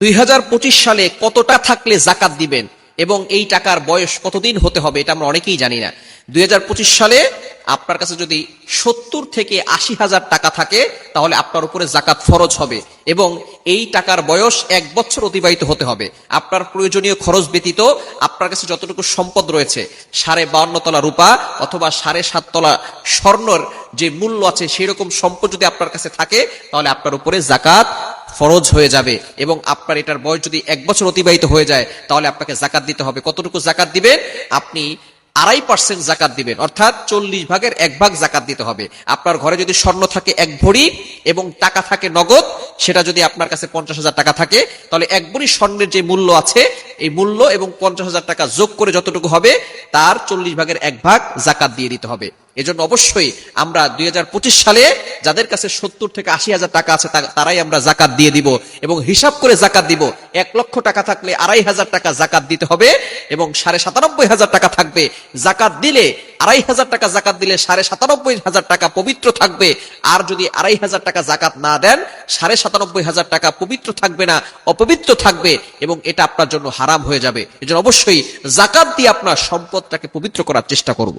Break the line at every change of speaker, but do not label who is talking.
দুই হাজার পঁচিশ সালে কতটা থাকলে জাকাত দিবেন এবং এই টাকার বয়স কতদিন হতে হবে এটা আমরা অনেকেই জানি না। দু হাজার পঁচিশ সালে আপনার কাছে যদি সত্তর থেকে আশি হাজার টাকা থাকে, তাহলে আপনার উপরে জাকাত ফরজ হবে এবং এই টাকার বয়স এক বছর অতিবাহিত হতে হবে। আপনার প্রয়োজনীয় খরচ ব্যতীত আপনার কাছে যতটুকু সম্পদ রয়েছে, সাড়ে বাউন্ন তলা রূপা অথবা সাড়ে সাত তলা স্বর্ণর যে মূল্য আছে সেই রকম সম্পদ যদি আপনার কাছে থাকে, তাহলে আপনার উপরে জাকাত ফরজ হয়ে যাবে এবং আপনার এটার বয়স যদি এক বছর অতিবাহিত হয়ে যায়, তাহলে আপনাকে জাকাত দিতে হবে। কতটুকু জাকাত দিবেন? আপনি আড়াই পার্সেন্ট জাকাত দিবেন। অর্থাৎ চল্লিশ ভাগের এক ভাগ জাকাত দিতে হবে। আপনার ঘরে যদি স্বর্ণ থাকে এক ভরি এবং টাকা থাকে নগদ, সেটা যদি আপনার কাছে পঞ্চাশ হাজার টাকা থাকে, তাহলে এক ভরি স্বর্ণের যে মূল্য আছে এই মূল্য এবং পঞ্চাশ হাজার টাকা যোগ করে যতটুকু হবে, তার চল্লিশ ভাগের এক ভাগ জাকাত দিয়ে দিতে হবে। এজন্য অবশ্যই আমরা দুই সালে যাদের কাছে সত্তর থেকে আশি হাজার টাকা আছে তারাই আমরা জাকাত দিয়ে দিব এবং হিসাব করে জাকাত দিব। এক লক্ষ টাকা থাকলে আড়াই হাজার টাকা জাকাত দিতে হবে এবং সাড়ে সাতানব্বই হাজার টাকা থাকবে জাকাত দিলে, আড়াই হাজার টাকা জাকাত দিলে সাড়ে সাতানব্বই হাজার টাকা পবিত্র থাকবে। আর যদি আড়াই হাজার টাকা জাকাত না দেন, সাড়ে সাতানব্বই হাজার টাকা পবিত্র থাকবে না, অপবিত্র থাকবে এবং এটা আপনার জন্য হারাম হয়ে যাবে। এজন্য অবশ্যই জাকাত দিয়ে আপনার সম্পদটাকে পবিত্র করার চেষ্টা করব।